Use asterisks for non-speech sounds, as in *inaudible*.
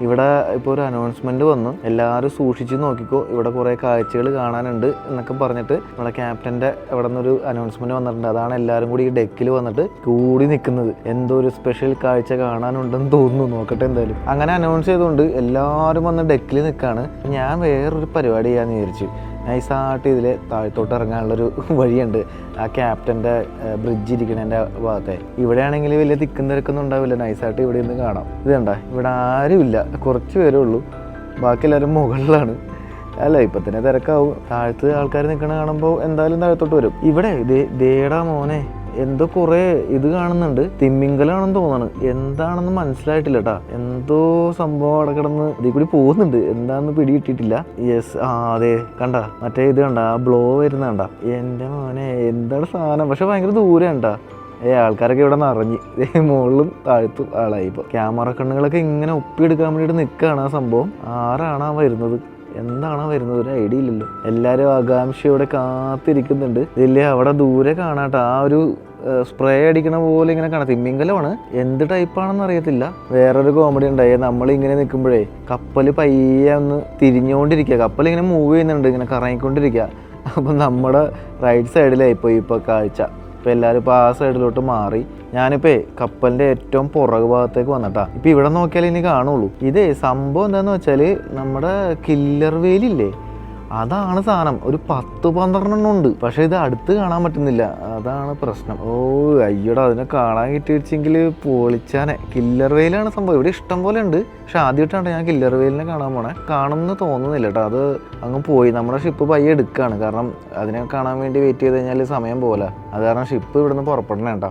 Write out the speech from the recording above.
ഇവിടെ ഇപ്പോൾ ഒരു അനൗൺസ്മെന്റ് വന്നു. എല്ലാവരും സൂക്ഷിച്ച് നോക്കിക്കോ. ഇവിടെ കുറേ കാഴ്ചകൾ കാണാനുണ്ട് എന്നൊക്കെ പറഞ്ഞിട്ട് നമ്മുടെ ക്യാപ്റ്റന്റെ അവിടെ നിന്നൊരു അനൗൺസ്മെന്റ് വന്നിട്ടുണ്ട്. അതാണ് എല്ലാവരും കൂടി ഈ ഡെക്കിൽ വന്നിട്ട് കൂടി നിൽക്കുന്നത്. എന്തോ ഒരു സ്പെഷ്യൽ കാഴ്ച കാണാനുണ്ടെന്ന് തോന്നുന്നു. നോക്കട്ടെ എന്തായാലും. അങ്ങനെ അനൗൺസ് ചെയ്തുകൊണ്ട് എല്ലാവരും വന്ന് ഡെക്കിൽ നിൽക്കുകയാണ് ഞാൻ വേറൊരു പരിപാടി ചെയ്യാമെന്ന് വിചാരിച്ചു. നൈസായിട്ട് ഇതിൽ താഴത്തോട്ട് ഇറങ്ങാനുള്ളൊരു *laughs* വഴിയുണ്ട്. ആ ക്യാപ്റ്റന്റെ ബ്രിഡ്ജ് ഇരിക്കണതിന്റെ ഭാഗത്തെ. ഇവിടെയാണെങ്കിൽ വലിയ തിക്കും തിരക്കൊന്നും ഉണ്ടാവില്ല. നൈസായിട്ട് ഇവിടെ നിന്ന് കാണാം. ഇത് കണ്ട? ഇവിടെ ആരുമില്ല കുറച്ച് പേരേ ഉള്ളൂ. ബാക്കി എല്ലാവരും മുകളിലാണ്. അല്ല ഇപ്പം തന്നെ തിരക്കാവും. താഴത്ത് ആൾക്കാർ നിൽക്കണ കാണുമ്പോൾ എന്തായാലും താഴത്തോട്ട് വരും. ഇവിടെ ദേടാ മോനെ. എന്തോ കുറേ ഇത് കാണുന്നുണ്ട്. തിമ്മിങ്കലാണെന്ന് തോന്നുന്നു. എന്താണെന്ന് മനസ്സിലായിട്ടില്ല കേട്ടാ എന്തോ സംഭവം അവിടെ കിടന്ന് ഇതിൽ കൂടി പോകുന്നുണ്ട്. എന്താന്ന് പിടി കിട്ടിയിട്ടില്ല. യെസ് ആ അതെ കണ്ട മറ്റേ ഇത് കണ്ട ആ ബ്ലോ വരുന്ന കണ്ട. എന്റെ മോനെ എന്താണ് സാധനം? പക്ഷെ ഭയങ്കര ദൂരം കണ്ടാ. ഏ ആൾക്കാരൊക്കെ ഇവിടെ നിറഞ്ഞ്. മുകളിലും താഴ്ത്തും ആളായി ഇപ്പോൾ ക്യാമറ കണ്ണുകളൊക്കെ ഇങ്ങനെ ഒപ്പിയെടുക്കാൻ വേണ്ടിയിട്ട് നിൽക്കുകയാണ് ആ സംഭവം. ആരാണ് ആ വരുന്നത്? എന്താണ് വരുന്നത്? ഒരു ഐഡിയ ഇല്ലല്ലോ. എല്ലാവരും ആകാംക്ഷയോടെ കാത്തിരിക്കുന്നുണ്ട്. ഇതില്ലേ അവിടെ ദൂരെ കാണാട്ടോ. ആ ഒരു സ്പ്രേ അടിക്കണ പോലെ ഇങ്ങനെ കാണാം. തിമ്മിങ്കലമാണ് എന്ത് ടൈപ്പാണെന്ന് അറിയത്തില്ല. വേറൊരു കോമഡി ഉണ്ടായി. നമ്മൾ ഇങ്ങനെ നിൽക്കുമ്പോഴേ കപ്പൽ പയ്യെ ഒന്ന് തിരിഞ്ഞുകൊണ്ടിരിക്കുക കപ്പൽ ഇങ്ങനെ മൂവ് ചെയ്യുന്നുണ്ട്. ഇങ്ങനെ കറങ്ങിക്കൊണ്ടിരിക്കുക. അപ്പം നമ്മുടെ റൈറ്റ് സൈഡിലായി പോയി ഇപ്പോൾ കാഴ്ച. ഇപ്പം എല്ലാവരും ഇപ്പോൾ ആ സൈഡിലോട്ട് മാറി. ഞാനിപ്പോ കപ്പലിന്റെ ഏറ്റവും പുറകു ഭാഗത്തേക്ക് വന്നിട്ടാ. ഇപ്പൊ ഇവിടെ നോക്കിയാൽ ഇനി കാണുള്ളൂ. ഇതേ സംഭവം എന്താന്ന് വെച്ചാൽ നമ്മുടെ കില്ലർ വേലില്ലേ അതാണ് സാധനം. ഒരു പത്ത് പന്ത്രണ്ടെണ്ണം ഉണ്ട്. പക്ഷെ ഇത് അടുത്ത് കാണാൻ പറ്റുന്നില്ല. അതാണ് പ്രശ്നം. ഓ അയ്യോടാ അതിനെ കാണാൻ കിട്ടി വെച്ചെങ്കിൽ പൊളിച്ചാനെ. കില്ലർ വെയിലാണ് സംഭവം. ഇവിടെ ഇഷ്ടം പോലെ ഉണ്ട്. പക്ഷെ ആദ്യമായിട്ടാണ് ഞാൻ കില്ലർ വെയിലിനെ കാണാൻ പോണേ. കാണുമെന്ന് തോന്നുന്നില്ല കേട്ടോ. അത് അങ്ങ് പോയി. നമ്മുടെ ഷിപ്പ് പയ്യെ എടുക്കുകയാണ് കാരണം അതിനെ കാണാൻ വേണ്ടി വെയിറ്റ് ചെയ്ത് കഴിഞ്ഞാൽ സമയം പോലെ അത് കാരണം ഷിപ്പ് ഇവിടുന്ന് പുറപ്പെടണേ കേട്ടോ.